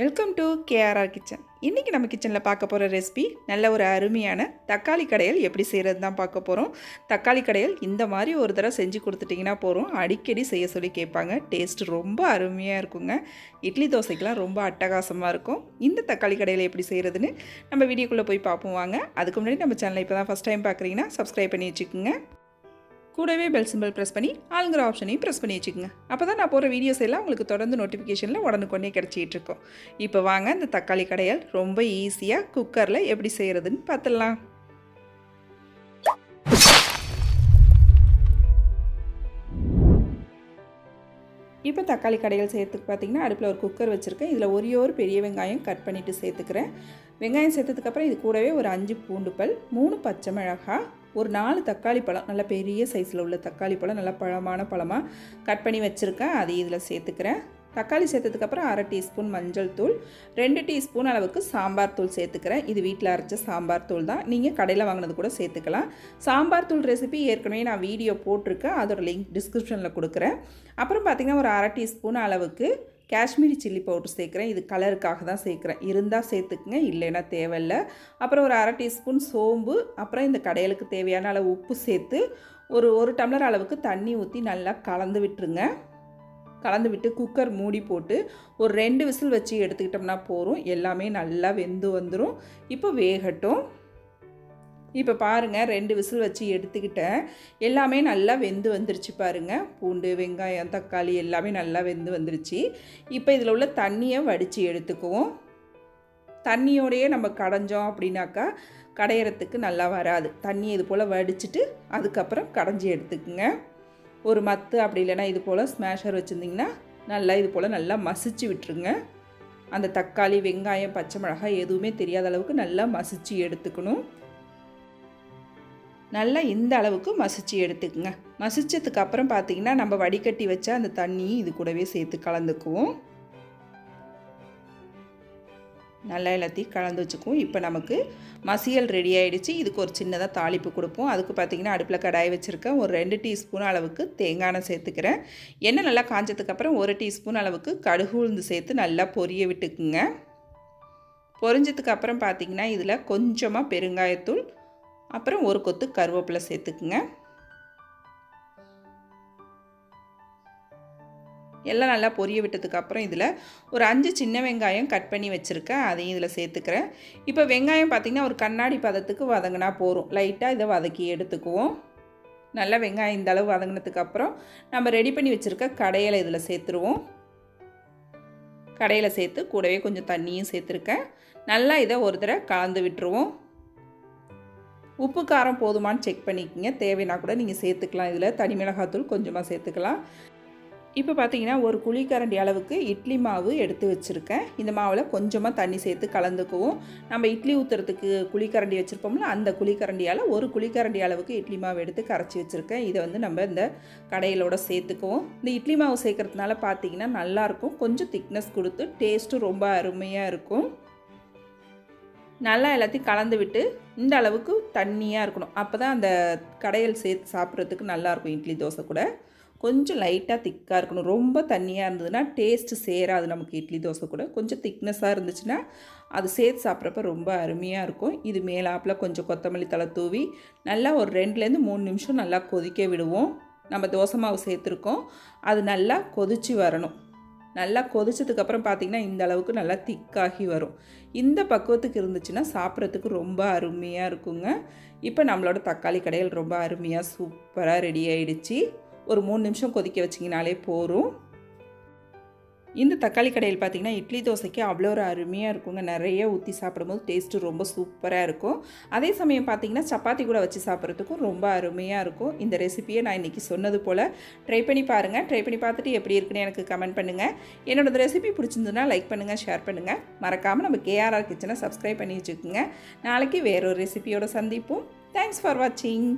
Welcome to KRR kitchen இன்றைக்கி நம்ம கிச்சனில் பார்க்க போகிற ரெசிபி நல்ல ஒரு அருமையான தக்காளி கடையல் எப்படி செய்கிறது தான் பார்க்க போகிறோம் தக்காளி கடையல் இந்த மாதிரி ஒரு தடவை செஞ்சு கொடுத்துட்டிங்கன்னா போகிறோம் அடிக்கடி செய்ய சொல்லி கேட்பாங்க. டேஸ்ட் ரொம்ப அருமையாக இருக்குங்க. இட்லி தோசைக்கெலாம் ரொம்ப அட்டகாசமாக இருக்கும். இந்த தக்காளி கடையில் எப்படி செய்கிறதுன்னு நம்ம வீடியோக்குள்ளே போய் பார்ப்போம் வாங்க. அதுக்கு முன்னாடி நம்ம சேனலை இப்போ தான் ஃபஸ்ட் டைம் பார்க்குறீங்கன்னா சப்ஸ்கிரைப் பண்ணி வச்சுக்கோங்க. கூடவே பெல் சிம்பிள் ப்ரெஸ் பண்ணி ஆளுங்கிற ஆப்ஷனையும் ப்ரெஸ் பண்ணி வச்சுக்கோங்க. அப்போ தான் நான் போகிற வீடியோஸ் எல்லாம் உங்களுக்கு தொடர்ந்து நோட்டிஃபிகேஷனில் உடனுக்குடனே கிடச்சிட்டு இருக்கோம். இப்போ வாங்க இந்த தக்காளி கடையால் ரொம்ப ஈஸியாக குக்கரில் எப்படி செய்கிறதுன்னு பார்த்துடலாம். இப்போ தக்காளி கடைகள் சேர்த்துக்கு பார்த்தீங்கன்னா அடுப்பில் ஒரு குக்கர் வச்சுருக்கேன். இதில் ஒரே ஒரு பெரிய வெங்காயம் கட் பண்ணிவிட்டு சேர்த்துக்கிறேன். வெங்காயம் சேர்த்ததுக்கப்புறம் இது கூடவே ஒரு அஞ்சு பூண்டு பல் மூணு பச்சை மிளகாய் ஒரு நாலு தக்காளி பழம் நல்ல பெரிய சைஸில் உள்ள தக்காளி பழம் நல்லா பழமான பழமாக கட் பண்ணி வச்சுருக்கேன். அதை இதில் சேர்த்துக்கிறேன். தக்காளி சேர்த்ததுக்கப்புறம் அரை டீஸ்பூன் மஞ்சள் தூள் ரெண்டு டீஸ்பூன் அளவுக்கு சாம்பார் தூள் சேர்த்துக்கிறேன். இது வீட்டில் அரைச்ச சாம்பார் தூள் தான். நீங்கள் கடையில் வாங்கினது கூட சேர்த்துக்கலாம். சாம்பார் தூள் ரெசிபி ஏற்கனவே நான் வீடியோ போட்டிருக்கேன். அதோட லிங்க் டிஸ்கிரிப்ஷனில் கொடுக்குறேன். அப்புறம் பார்த்திங்கன்னா ஒரு அரை டீஸ்பூன் அளவுக்கு காஷ்மீரி சில்லி பவுடர் சேர்க்குறேன். இது கலருக்காக தான் சேர்க்குறேன். இருந்தால் சேர்த்துக்குங்க இல்லைன்னா தேவையில்ல. அப்புறம் ஒரு அரை டீஸ்பூன் சோம்பு அப்புறம் இந்த கடையலுக்கு தேவையான அளவு உப்பு சேர்த்து ஒரு ஒரு டம்ளர் அளவுக்கு தண்ணி ஊற்றி நல்லா கலந்து விட்டுருங்க. கலந்து விட்டு குக்கர் மூடி போட்டு ஒரு ரெண்டு விசில் வச்சு எடுத்துக்கிட்டோம்னா போகிறோம் எல்லாமே நல்லா வெந்து வந்துடும் இப்போ வேகட்டும். இப்போ பாருங்கள் ரெண்டு விசில் வச்சு எடுத்துக்கிட்டேன். எல்லாமே நல்லா வெந்து வந்துருச்சு பாருங்கள் பூண்டு வெங்காயம் தக்காளி எல்லாமே நல்லா வெந்து வந்துருச்சு. இப்போ இதில் உள்ள தண்ணியை வடித்து எடுத்துக்குவோம். தண்ணியோடையே நம்ம கடைஞ்சோம் அப்படின்னாக்கா கடையிறதுக்கு நல்லா வராது. தண்ணி இது போல் வடிச்சிட்டு அதுக்கப்புறம் கடைஞ்சி எடுத்துக்குங்க. ஒரு மத்து அப்படி இல்லைன்னா இது போல் ஸ்மேஷர் வச்சுருந்திங்கன்னா நல்லா இது போல் நல்லா மசிச்சு விட்டுருங்க. அந்த தக்காளி வெங்காயம் பச்சை மிளகாய் எதுவுமே தெரியாத அளவுக்கு நல்லா மசிச்சு எடுத்துக்கணும். நல்லா இந்த அளவுக்கு மசிச்சு எடுத்துக்குங்க. மசிச்சதுக்கு அப்புறம் பார்த்தீங்கன்னா நம்ம வடிகட்டி வச்ச அந்த தண்ணியும் இது கூடவே சேர்த்து கலந்துக்குவோம். நல்லா எல்லாத்தையும் கலந்து வச்சுக்குவோம். இப்போ நமக்கு மசியல் ரெடி ஆகிடுச்சு இதுக்கு ஒரு சின்னதாக தாளிப்பு கொடுப்போம். அதுக்கு பார்த்திங்கன்னா அடுப்பில் கடாய் வச்சுருக்கேன். ஒரு ரெண்டு டீஸ்பூன் அளவுக்கு தேங்காய் எண்ணெய் சேர்த்துக்கிறேன். எண்ணெய் நல்லா காஞ்சதுக்கப்புறம் ஒரு டீஸ்பூன் அளவுக்கு கடுகு உளுந்து சேர்த்து நல்லா பொரிய விட்டுக்குங்க. பொரிஞ்சதுக்கு அப்புறம் பார்த்திங்கன்னா இதில் கொஞ்சமாக பெருங்காயத்தூள் அப்புறம் ஒரு கொத்து கருவேப்பிலை சேர்த்துக்குங்க. எல்லாம் நல்லா பொரிய விட்டதுக்கு அப்புறம் இதில் ஒரு அஞ்சு சின்ன வெங்காயம் கட் பண்ணி வச்சுருக்கேன். அதையும் இதில் சேர்த்துக்கிறேன். இப்போ வெங்காயம் பார்த்திங்கன்னா ஒரு கண்ணாடி பதத்துக்கு வதங்கினா போகும் லைட்டாக இதை வதக்கி எடுத்துக்குவோம். நல்லா வெங்காயம் இந்த அளவு நம்ம ரெடி பண்ணி வச்சுருக்க கடையில் இதில் சேர்த்துருவோம். கடையில் சேர்த்து கூடவே கொஞ்சம் தண்ணியும் சேர்த்துருக்கேன். நல்லா இதை ஒரு தடவை கலந்து விட்டுருவோம். உப்பு காரம் போதுமான்னு செக் பண்ணிக்கோங்க. தேவைன்னா கூட நீங்கள் சேர்த்துக்கலாம் இதில். தனி மிளகாத்தூள் கொஞ்சமாக சேர்த்துக்கலாம். இப்போ பார்த்தீங்கன்னா ஒரு குழிக்கரண்டி அளவுக்கு இட்லி மாவு எடுத்து வச்சுருக்கேன். இந்த மாவில் கொஞ்சமாக தண்ணி சேர்த்து கலந்துக்குவோம். நம்ம இட்லி ஊற்றுறதுக்கு குழிக்கரண்டி வச்சுருப்போம்ல அந்த குழிக்கரண்டியால் ஒரு குழிக்கரண்டி அளவுக்கு இட்லி மாவு எடுத்து கரைச்சி வச்சுருக்கேன். இதை வந்து நம்ம இந்த கடையிலோட சேர்த்துக்குவோம். இந்த இட்லி மாவு சேர்க்குறதுனால பார்த்தீங்கன்னா நல்லாயிருக்கும் கொஞ்சம் திக்னஸ் கொடுத்து டேஸ்ட்டும் ரொம்ப அருமையாக இருக்கும். நல்லா எல்லாத்தையும் கலந்து விட்டு இந்த அளவுக்கு தண்ணியாக இருக்கணும். அப்போ தான் அந்த கடையில் சேர்த்து சாப்பிட்றதுக்கு நல்லாயிருக்கும் இட்லி தோசை கூட. கொஞ்சம் லைட்டாக திக்காக இருக்கணும். ரொம்ப தண்ணியாக இருந்ததுன்னா டேஸ்ட்டு சேராது நமக்கு இட்லி தோசை கூட. கொஞ்சம் திக்னஸாக இருந்துச்சுன்னா அது சேர்த்து சாப்பிட்றப்ப ரொம்ப அருமையாக இருக்கும். இது மேலாப்பில் கொஞ்சம் கொத்தமல்லி தலை தூவி நல்லா ஒரு ரெண்டுலேருந்து மூணு நிமிஷம் நல்லா கொதிக்க விடுவோம். நம்ம தோசை மாவு சேர்த்துருக்கோம். அது நல்லா கொதிச்சு வரணும். நல்லா கொதிச்சதுக்கப்புறம் பார்த்திங்கன்னா இந்த அளவுக்கு நல்லா திக்காகி வரும். இந்த பக்குவத்துக்கு இருந்துச்சுன்னா சாப்பிட்றதுக்கு ரொம்ப அருமையாக இருக்குங்க. இப்போ நம்மளோட தக்காளி கடையில் ரொம்ப அருமையாக சூப்பராக ரெடி ஆகிடுச்சு ஒரு மூணு நிமிஷம் கொதிக்க வச்சிங்கனாலே போகும் இந்த தக்காளி கடையில் பார்த்திங்கன்னா இட்லி தோசைக்கு அவ்வளோ ஒரு அருமையாக இருக்குங்க. நிறைய ஊற்றி சாப்பிடும்போது டேஸ்ட்டு ரொம்ப சூப்பராக இருக்கும். அதே சமயம் பார்த்திங்கன்னா சப்பாத்தி கூட வச்சு சாப்பிட்றதுக்கும் ரொம்ப அருமையாக இருக்கும். இந்த ரெசிப்பியை நான் இன்றைக்கி சொன்னது போல் ட்ரை பண்ணி பாருங்கள் ட்ரை பண்ணி பார்த்துட்டு எப்படி இருக்குன்னு எனக்கு கமெண்ட் பண்ணுங்கள் என்னோட ரெசிபி பிடிச்சிருந்துன்னா லைக் பண்ணுங்கள் ஷேர் பண்ணுங்கள் மறக்காமல் நம்ம கேஆர்ஆர் கிச்சனை சப்ஸ்கிரைப் பண்ணி வச்சுக்கோங்க. நாளைக்கு வேறொரு ரெசிபியோட சந்திப்போம். தேங்க்ஸ் ஃபார் வாட்சிங்